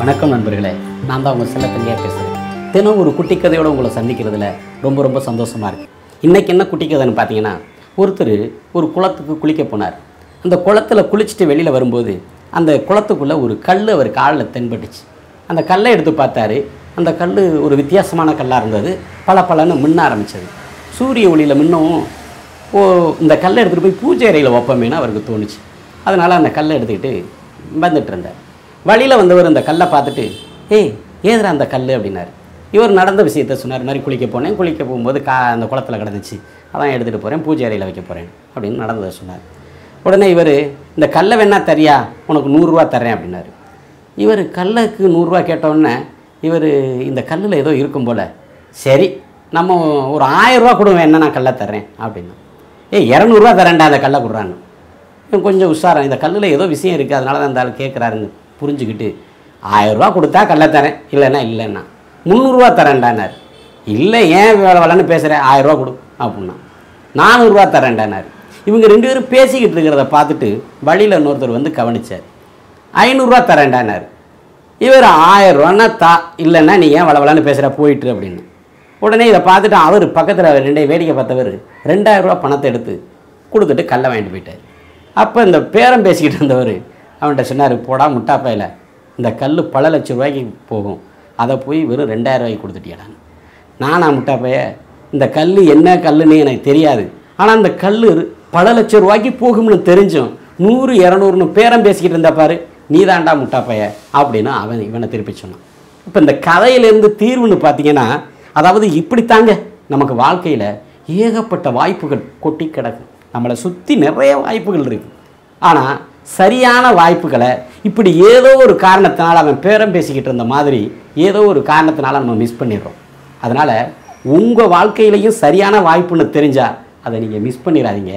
வணக்கம் நண்பர்களே. நான் தான் உங்கள் செல்லத்தங்கையாக பேசுகிறேன் தினம் ஒரு குட்டி கதையோடு உங்களை சந்திக்கிறதுல ரொம்ப ரொம்ப சந்தோஷமாக இருக்குது இன்றைக்கி என்ன குட்டி கதைன்னு பார்த்தீங்கன்னா ஒருத்தர் ஒரு குளத்துக்கு குளிக்க போனார். அந்த குளத்துல குளிச்சுட்டு வெளியில் வரும்போது அந்த குளத்துக்குள்ளே ஒரு கல் அவர் காலில் தென்பட்டுச்சு. அந்த கல்லை எடுத்து பார்த்தாரு. அந்த கல் ஒரு வித்தியாசமான கல்லாக இருந்தது. பல பலன்னு மின்ன ஆரம்பித்தது சூரிய ஒளியில் மின்னவும் ஓ இந்த கல்லை எடுத்துகிட்டு போய் பூஜை அறையில் வைப்போமேனு அவருக்கு தோணுச்சு. அதனால் அந்த கல்லை எடுத்துக்கிட்டு வந்துட்டு இருந்தார். வழியில் வந்தவர் அந்த கல்லை பார்த்துட்டு ஏய் ஏதுரா அந்த கல் அப்படின்னாரு. இவர் நடந்த விஷயத்த சொன்னார் மாதிரி குளிக்க போனேன். குளிக்க போகும்போது கா அந்த குளத்துல கிடந்துச்சு. அதான் எடுத்துகிட்டு போகிறேன் பூஜை அறையில் வைக்க போகிறேன் அப்படின்னு நடந்ததை சொன்னார். உடனே இவர் இந்த கல்லை வேணா தரியா? உனக்கு நூறுரூவா தரேன் அப்படின்னாரு. இவர் கல்லுக்கு நூறுரூவா கேட்டோன்னே இவர் இந்த கல்லில் ஏதோ இருக்கும் போல். சரி நம்ம ஒரு ஆயிரரூவா கொடுங்க என்ன நான் கல்லை தர்றேன். அப்படின்னா. ஏய் இரநூறுவா தரேன்டா அந்த கல்லை கொடுறான்னு. கொஞ்சம் உஷாரம் இந்த கல்லில் ஏதோ விஷயம் இருக்குது அதனால தான் அந்த ஆள் கேட்குறாருன்னு புரிஞ்சுக்கிட்டு ஆயிரரூவா கொடுத்தா கல்லை தரேன். இல்லைன்னா இல்லைன்னா. முந்நூறுரூவா தரேன்டானார். இல்லை ஏன் வேலை வேலைன்னு பேசுகிறேன் ஆயிரரூவா கொடு அப்படின்னா. நானூறுரூவா தரேன்டானார். இவங்க ரெண்டு பேரும் பேசிக்கிட்டு இருக்கிறத பார்த்துட்டு வழியில் இன்னொருத்தர் வந்து கவனிச்சார். ஐநூறுரூவா தரேன்டானார். இவர் ஆயிரம் தா இல்லைன்னா நீ ஏன் வளவலான்னு பேசுகிற போயிட்டு அப்படின்னு. உடனே இதை பார்த்துட்டு அவர் பக்கத்தில் ரெண்டே வேடிக்கை பார்த்தவர் ரெண்டாயிரம் ரூபா பணத்தை எடுத்து கொடுத்துட்டு கல்லை வாங்கிட்டு போயிட்டார். அப்போ இந்த பேரம் பேசிக்கிட்டு இருந்தவர் அவன்கிட்ட சொன்னார் போடா முட்டாப்பையில் இந்த கல் பல லட்சம் ரூபாய்க்கு போகும். அதை போய் வெறும் ரெண்டாயிரம் ரூபாய்க்கு கொடுத்துட்டியாடான்னு நானா? முட்டாப்பைய இந்த கல் என்ன கல்லுன்னு எனக்கு தெரியாது. ஆனால் அந்த கல் பல லட்சம் ரூபாய்க்கு போகும்னு தெரிஞ்சும் நூறு இரநூறுன்னு பேரம் பேசிக்கிட்டு இருந்தா பாரு நீ தாண்டா முட்டாப்பைய அப்படின்னு அவன் இவனை திருப்பி சொன்னான். இப்போ இந்த கதையிலேருந்து தீர்வுன்னு பார்த்தீங்கன்னா அதாவது இப்படித்தாங்க. நமக்கு வாழ்க்கையில் ஏகப்பட்ட வாய்ப்புகள் கொட்டி கிடக்கு நம்மளை சுற்றி நிறைய வாய்ப்புகள் இருக்குது ஆனால் சரியான வாய்ப்புகளை இப்படி ஏதோ ஒரு காரணத்தினால் அவன் பேரம் பேசிக்கிட்டு இருந்த மாதிரி ஏதோ ஒரு காரணத்தினால நம்ம மிஸ் பண்ணிடுறோம். அதனால் உங்கள் வாழ்க்கையிலையும் சரியான வாய்ப்புன்னு தெரிஞ்சால் அதை நீங்கள் மிஸ் பண்ணிடாதீங்க.